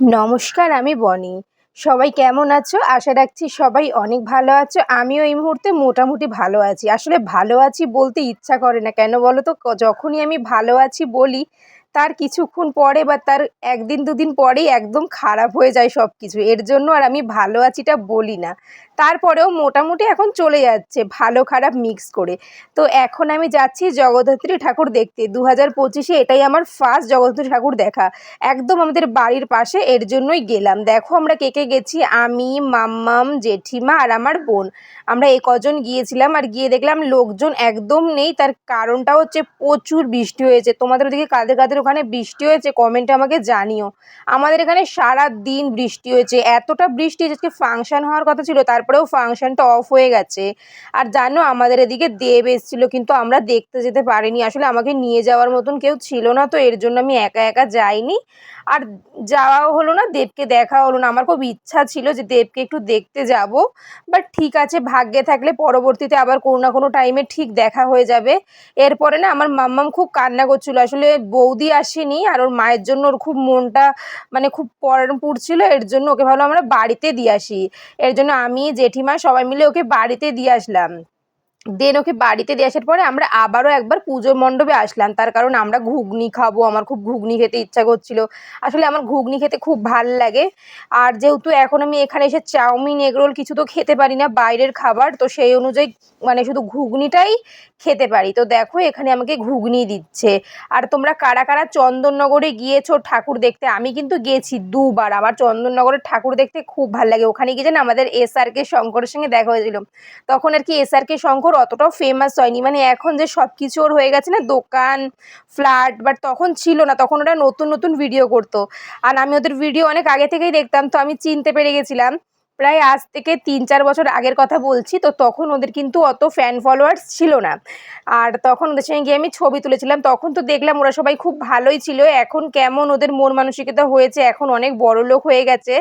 নমস্কার, আমি বনি। সবাই কেমন আছো? আশা রাখছি সবাই অনেক ভালো আছো। আমিও এই মুহূর্তে মোটামুটি ভালো আছি। আসলে ভালো আছি বলতে ইচ্ছা করে না। কেন বলো তো? যখনই আমি ভালো আছি বলি তার কিছুক্ষণ পরে বা তার একদিন, দুদিন পরেই একদম খারাপ হয়ে যায় সব কিছু এর জন্য আর আমি ভালো আছিটা বলি না। তারপরেও মোটামুটি এখন চলে যাচ্ছে ভালো খারাপ মিক্স করে। তো এখন আমি যাচ্ছি জগদ্ধাত্রী ঠাকুর দেখতে। দু হাজার পঁচিশে এটাই আমার ফার্স্ট জগদ্ধাত্রী ঠাকুর দেখা। একদম আমাদের বাড়ির পাশে এর জন্যই গেলাম। দেখো আমরা কে কে গেছি? আমি, মাম্মাম, জেঠিমা আর আমার বোন। আমরা এই কজন গিয়েছিলাম আর গিয়ে দেখলাম লোকজন একদম নেই। তার কারণটা হচ্ছে প্রচুর বৃষ্টি হয়েছে। তোমাদের ওদিকে কাদের কাদের ওখানে বৃষ্টি হয়েছে কমেন্টে আমাকে জানিও। আমাদের এখানে সারা দিন বৃষ্টি হয়েছে, এতটা বৃষ্টি আজকে ফাংশন হওয়ার কথা ছিল, তারপরেও ফাংশনটা অফ হয়ে গেছে। আর জানো, আমাদের এদিকে দেব এসেছিল, কিন্তু আমরা দেখতে যেতে পারিনি, আসলে আমাকে নিয়ে যাওয়ার মতন কেউ ছিল না, তো এর জন্য আমি একা একা যাইনি। আর যাওয়াও হলো না, দেবকে দেখা হলো না, আমার খুব ইচ্ছা ছিল যে দেবকে একটু দেখতে যাব বাট ঠিক আছে, ভাগ্যে থাকলে পরবর্তীতে আবার কোনো না কোনো টাইমে ঠিক দেখা হয়ে যাবে। এরপরে না, আমার মাম্মাম খুব কান্না করছিল, আসলে বৌদি আসেনি আর ওর মায়ের জন্য ওর খুব মনটা মানে খুব পুড়ছিল, এর জন্য ওকে ভাবলাম আমরা বাড়িতে দিয়ে আসি। এর জন্য আমি জেঠিমা সবাই মিলে ওকে বাড়িতে দিয়ে আসলাম। দেন ওকে বাড়িতে দিয়ে আসার পরে আমরা আবারও একবার পুজোর মণ্ডপে আসলাম। তার কারণ আমরা ঘুগনি খাব, আমার খুব ঘুগনি খেতে ইচ্ছা করছিল। আসলে আমার ঘুগনি খেতে খুব ভালো লাগে। আর যেহেতু এখন আমি এখানে এসে চাউমিন এগরোল কিছু তো খেতে পারি না, বাইরের খাবার, তো সেই অনুযায়ী মানে শুধু ঘুগনিটাই খেতে পারি। তো দেখো, এখানে আমাকে ঘুগনি দিচ্ছে। আর তোমরা কারা কারা চন্দননগরে গিয়েছো ঠাকুর দেখতে, আমি কিন্তু গেছি দুবার। আমার চন্দননগরের ঠাকুর দেখতে খুব ভালো লাগে। ওখানে গিয়ে আমাদের এস আর কে শঙ্করের সঙ্গে দেখা হয়েছিল। তখন আর কি এস আর কে শঙ্কর অতটাও ফেমাস হয়নি। মানে এখন যে সব কিছু ওর হয়ে গেছে না, দোকান ফ্ল্যাট বাট তখন ছিল না। তখন ওরা নতুন নতুন ভিডিও করতো। আর আমি ওদের ভিডিও অনেক আগে থেকেই দেখতাম, তো আমি চিনতে পেরে গেছিলাম। প্রায় আজ থেকে তিন চার বছর আগের কথা বলছি, তো তখন ওদের কিন্তু অত ফ্যান ফলোয়ার্স ছিল না। আর তখন ওদের সঙ্গে গিয়ে আমি ছবি তুলেছিলাম, তখন তো দেখলাম ওরা সবাই খুব ভালোই ছিল, এখন কেমন ওদের মন মানসিকতা হয়েছে, এখন অনেক বড় লোক হয়ে গেছে,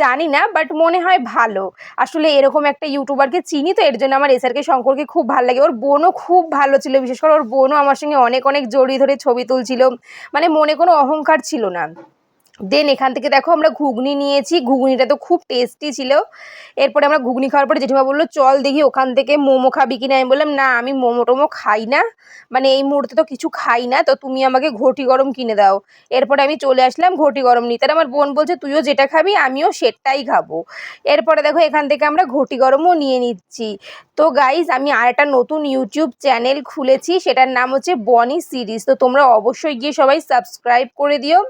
জানি না বাট মনে হয় ভালো। আসলে এরকম একটা ইউটিউবারকে চিনি, তো এর জন্য আমার এসআরকে শঙ্করকে খুব ভালো লাগে। ওর বোনও খুব ভালো ছিল, বিশেষ করে ওর বোনও আমার সঙ্গে অনেক অনেক জড়িয়ে ধরে ছবি তুলছিল। মানে মনে কোনো অহংকার ছিল না। দেন এখান থেকে দেখো আমরা ঘুগনি নিয়েছি। ঘুগনিটা তো খুব টেস্টি ছিল। এরপরে আমরা ঘুগনি খাওয়ার পরে জেঠিমা বলল, চল দেখি ওখান থেকে মোমো খাবি কিনা? আমি বললাম, না, আমি মোমো টোমো খাই না। মানে এই মুহূর্তে তো কিছু খাই না, তো তুমি আমাকে ঘটি গরম কিনে দাও। এরপরে আমি চলে আসলাম ঘটি গরম নিতে। আমার বোন বলছে, তুইও যেটা খাবি, আমিও সেটাই খাব। এরপরে দেখো এখান থেকে আমরা ঘটি গরমও নিয়ে নিচ্ছি। তো গাইজ আমি আর একটা নতুন ইউটিউব চ্যানেল খুলেছি, সেটার নাম হচ্ছে বনি সিরিজ তো তোমরা অবশ্যই গিয়ে সবাই সাবস্ক্রাইব করে দিও।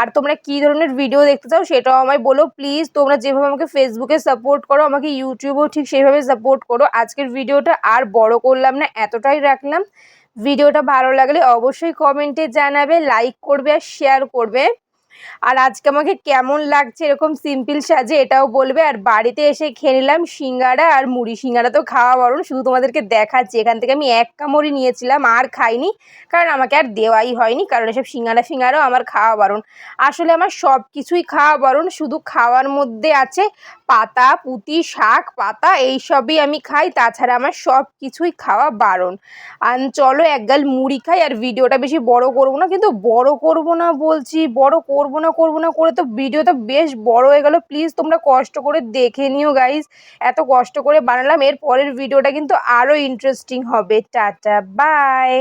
আর তোমরা কী ধরনের ভিডিও দেখতে চাও সেটাও আমায় বলো। প্লিজ তোমরা যেভাবে আমাকে ফেসবুকে সাপোর্ট করো, আমাকে ইউটিউবেও ঠিক সেইভাবে সাপোর্ট করো। আজকের ভিডিওটা আর বড় করলাম না, এতটাই রাখলাম। ভিডিওটা ভালো লাগলে অবশ্যই কমেন্টে জানাবে লাইক করবে আর শেয়ার করবে। আর আজকে আমাকে কেমন লাগছে এরকম সিম্পল সাজে এটাও বলবে। আর বাড়িতে এসে খেয়ে নিলাম সিঙ্গারা আর মুড়ি। সিঙ্গারা তো খাওয়া বারণ, শুধু তোমাদেরকে দেখাচ্ছি। এখান থেকে আমি এক কামড়ি নিয়েছিলাম, আর খাইনি। কারণ আমাকে আর দেওয়াই হয়নি, কারণ এসব সিঙ্গারা ফিঙ্গারাও আমার খাওয়া বারণ। আসলে আমার সব কিছুই খাওয়া বারণ, শুধু খাওয়ার মধ্যে আছে পাতা, পুঁতি, শাক, পাতা, এইসবই আমি খাই। তাছাড়া আমার সব কিছুই খাওয়া বারণ। আর চলো একগাল মুড়ি খাই, আর ভিডিওটা বেশি বড় করব না, কিন্তু বড় করব না বলছি, বড় করব না করব না করে তো ভিডিওটা বেশ বড় হয়ে গেল। প্লিজ তোমরা কষ্ট করে দেখে নিও গাইজ এত কষ্ট করে বানালাম, এর পরের ভিডিওটা কিন্তু আরও ইন্টারেস্টিং হবে। Tata bye